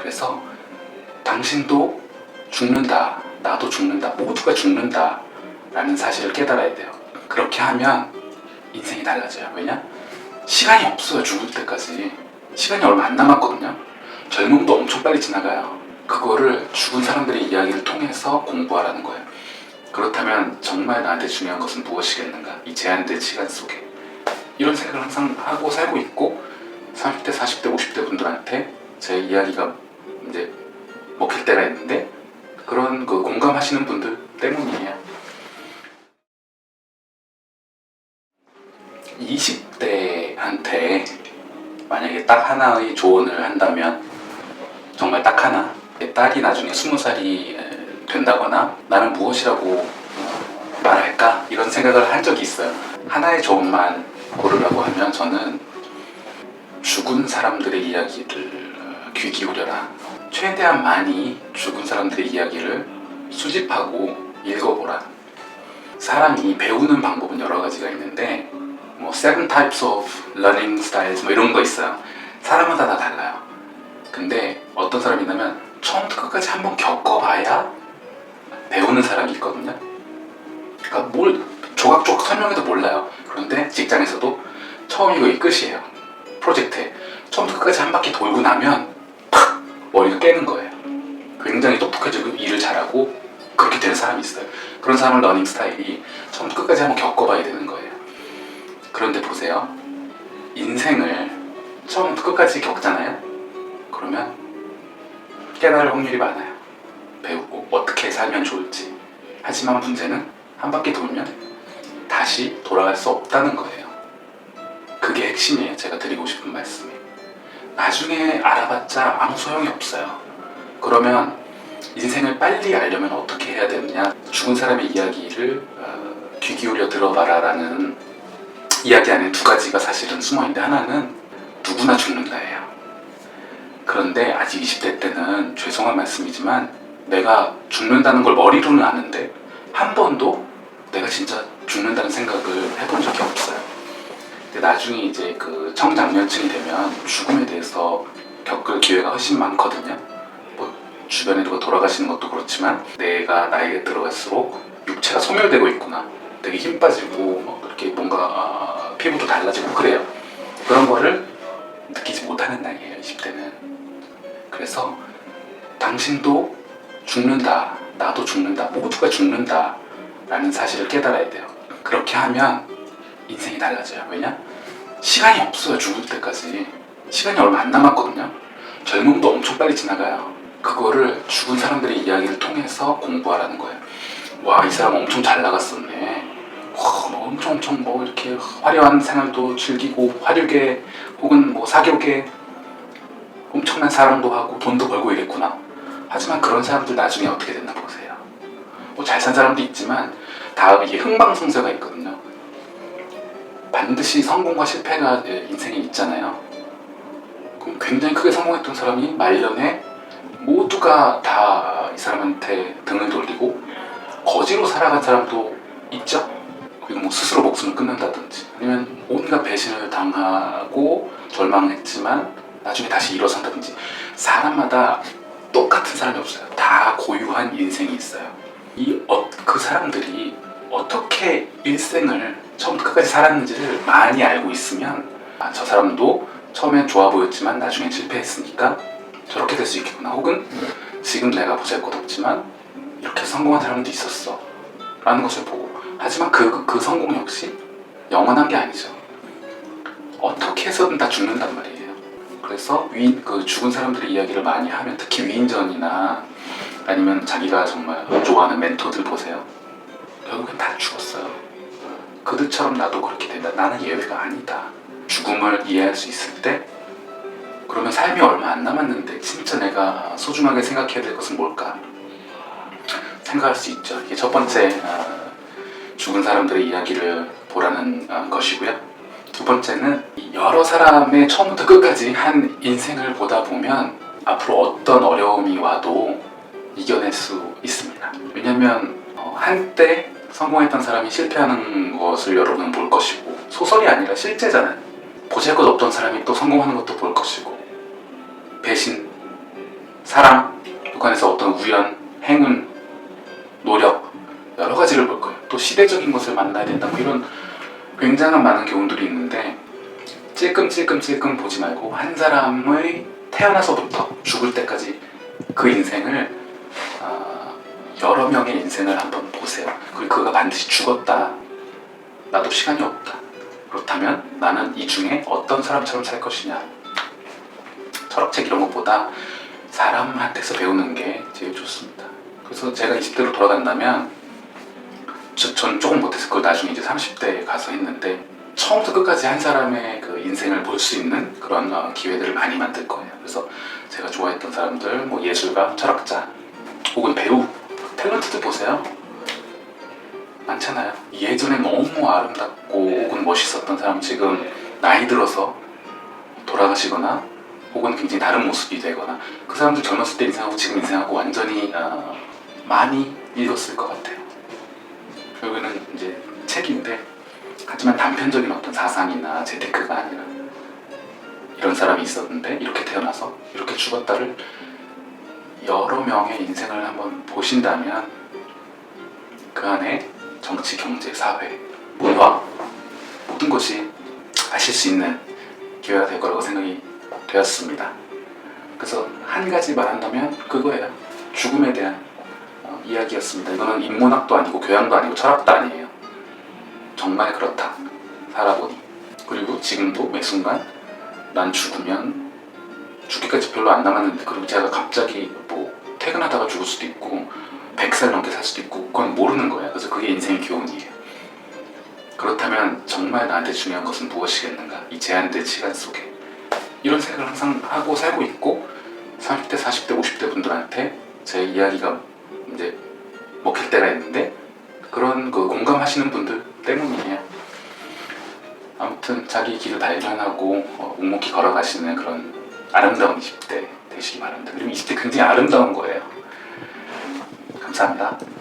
그래서 당신도 죽는다, 나도 죽는다, 모두가 죽는다 라는 사실을 깨달아야 돼요. 그렇게 하면 인생이 달라져요. 왜냐? 시간이 없어요, 죽을 때까지. 시간이 얼마 안 남았거든요. 젊음도 엄청 빨리 지나가요. 그거를 죽은 사람들의 이야기를 통해서 공부하라는 거예요. 그렇다면 정말 나한테 중요한 것은 무엇이겠는가? 이 제한된 시간 속에. 이런 생각을 항상 하고 살고 있고 30대, 40대, 50대 분들한테 제 이야기가 이제 먹힐 때가 있는데 그런 그 공감하시는 분들 때문이에요. 20대한테 만약에 딱 하나의 조언을 한다면 정말 딱 하나 딸이 나중에 20살이 된다거나 나는 무엇이라고 말할까 이런 생각을 한 적이 있어요. 하나의 조언만 고르라고 하면 저는 죽은 사람들의 이야기를 어, 귀 기울여라. 최대한 많이 죽은 사람들의 이야기를 수집하고 읽어보라. 사람이 배우는 방법은 여러 가지가 있는데 뭐 seven types of learning styles 뭐 이런 거 있어요. 사람마다 다 달라요. 근데 어떤 사람이 있냐면 처음부터 끝까지 한번 겪어봐야 배우는 사람이 있거든요. 그러니까 뭘 조각조각 설명해도 몰라요. 그런데 직장에서도 처음이고 이 끝이에요. 프로젝트에 처음부터 끝까지 한 바퀴 돌고 나면 팍 머리가 깨는 거예요. 굉장히 똑똑해지고 일을 잘하고 그렇게 되는 사람이 있어요. 그런 사람을 러닝 스타일이 처음부터 끝까지 한번 겪어봐야 되는 거예요. 그런데 보세요. 인생을 처음부터 끝까지 겪잖아요. 그러면 깨달을 확률이 많아요. 배우고 어떻게 살면 좋을지. 하지만 문제는 한 바퀴 돌면 다시 돌아갈 수 없다는 거예요. 그게 핵심이에요. 제가 드리고 싶은 말씀이. 나중에 알아봤자 아무 소용이 없어요. 그러면 인생을 빨리 알려면 어떻게 해야 되느냐? 죽은 사람의 이야기를 어, 귀 기울여 들어봐라라는 이야기 안에 두 가지가 사실은 숨어 있는데 하나는 누구나 죽는다예요. 그런데 아직 20대 때는 죄송한 말씀이지만 내가 죽는다는 걸 머리로는 아는데 한 번도 내가 진짜 죽는다는 생각을 해본 적이 없어요. 근데 나중에 이제 그 청장년층이 되면 죽음에 대해서 겪을 기회가 훨씬 많거든요. 뭐 주변에 누가 돌아가시는 것도 그렇지만 내가 나이가 들어갈수록 육체가 소멸되고 있구나. 되게 힘 빠지고 뭐 그렇게 뭔가 아, 피부도 달라지고 그래요. 그런 거를 느끼지 못하는 나이에요. 20대는. 그래서 당신도 죽는다. 나도 죽는다. 모두가 죽는다. 라는 사실을 깨달아야 돼요. 그렇게 하면 인생이 달라져요. 왜냐? 시간이 없어요. 죽을 때까지. 시간이 얼마 안 남았거든요. 젊음도 엄청 빨리 지나가요. 그거를 죽은 사람들의 이야기를 통해서 공부하라는 거예요. 와, 이 사람 엄청 잘 나갔었네. 와, 뭐 엄청 엄청 뭐 이렇게 화려한 생활도 즐기고 화류계 혹은 뭐 사교계 엄청난 사랑도 하고 돈도 벌고 이랬구나. 하지만 그런 사람들 나중에 어떻게 됐나 보세요. 뭐 잘 산 사람도 있지만 다 이게 흥방성쇠가 있거든요. 반드시 성공과 실패가 인생에 있잖아요. 그럼 굉장히 크게 성공했던 사람이 말년에 모두가 다 이 사람한테 등을 돌리고 거지로 살아간 사람도 있죠. 그리고 뭐 스스로 목숨을 끊는다든지 아니면 온갖 배신을 당하고 절망했지만 나중에 다시 일어선다든지 사람마다 똑같은 사람이 없어요. 다 고유한 인생이 있어요. 이 그 사람들이 어떻게 일생을 처음부터 끝까지 살았는지를 많이 알고 있으면 아, 저 사람도 처음엔 좋아 보였지만 나중엔 실패했으니까 저렇게 될 수 있겠구나. 혹은 지금 내가 보잘것없지만 이렇게 성공한 사람도 있었어. 라는 것을 보고 하지만 그, 그 성공 역시 영원한 게 아니죠. 어떻게 해서든 다 죽는단 말이에요. 그래서 위, 그 죽은 사람들의 이야기를 많이 하면 특히 위인전이나 아니면 자기가 정말 좋아하는 멘토들 보세요. 결국엔 다 죽었어요. 그들처럼 나도 그렇게 된다. 나는 예외가 아니다. 죽음을 이해할 수 있을 때 그러면 삶이 얼마 안 남았는데 진짜 내가 소중하게 생각해야 될 것은 뭘까? 생각할 수 있죠. 이게 첫 번째 어, 죽은 사람들의 이야기를 보라는 어, 것이고요. 두 번째는 이 여러 사람의 처음부터 끝까지 한 인생을 보다 보면 앞으로 어떤 어려움이 와도 이겨낼 수 있습니다. 왜냐면 어, 한때 성공했던 사람이 실패하는 것을 여러분은 볼 것이고 소설이 아니라 실제잖아요. 보잘것 없던 사람이 또 성공하는 것도 볼 것이고 배신 사랑, 그 안에서 어떤 우연, 행운, 노력 여러 가지를 볼 거예요. 또 시대적인 것을 만나야 된다. 뭐 이런 굉장한 많은 교훈들이 있는데 찔끔찔끔찔끔 보지 말고 한 사람의 태어나서부터 죽을 때까지 그 인생을 아, 여러 명의 인생을 한번 보세요. 그리고 그가 반드시 죽었다. 나도 시간이 없다. 그렇다면 나는 이 중에 어떤 사람처럼 살 것이냐. 철학책 이런 것보다 사람한테서 배우는 게 제일 좋습니다. 그래서 제가 20대로 돌아간다면 저, 전 조금 못했을 걸 나중에 이제 30대에 가서 했는데 처음부터 끝까지 한 사람의 그 인생을 볼 수 있는 그런 어, 기회들을 많이 만들 거예요. 그래서 제가 좋아했던 사람들, 뭐 예술가, 철학자, 혹은 배우, 탤런트들 보세요. 많잖아요. 예전에 너무 아름답고 혹은 멋있었던 사람 지금 나이 들어서 돌아가시거나 혹은 굉장히 다른 모습이 되거나 그 사람들 젊었을 때 인생하고 지금 인생하고 완전히 어, 많이 읽었을 것 같아요. 결국에는 이제 책인데 하지만 단편적인 어떤 사상이나 재테크가 아니라 이런 사람이 있었는데 이렇게 태어나서 이렇게 죽었다를 여러 명의 인생을 한번 보신다면 그 안에 정치, 경제, 사회, 문화 모든 것이 아실 수 있는 기회가 될 거라고 생각이 되었습니다. 그래서 한 가지 말한다면 그거예요. 죽음에 대한 어, 이야기였습니다. 이거는 인문학도 아니고 교양도 아니고 철학도 아니에요. 정말 그렇다. 살아보니. 그리고 지금도 매 순간 난 죽으면 죽기까지 별로 안 남았는데 그리고 제가 갑자기 뭐 퇴근하다가 죽을 수도 있고 100살 넘게 살 수도 있고 그건 모르는 거야. 그래서 그게 인생의 교훈 이에요. 그렇다면 정말 나한테 중요한 것은 무엇이겠는가? 이 제한된 시간 속에 이런 생각을 항상 하고 살고 있고 30대, 40대, 50대 분들한테 제 이야기가 이제 먹힐 때가 있는데 그런 그 공감하시는 분들 때문이에요. 아무튼 자기 길을 발견하고 어, 묵묵히 걸어가시는 그런 아름다운 20대 되시기 바랍니다. 그리고 20대 굉장히 아름다운 거예요. 감사합니다.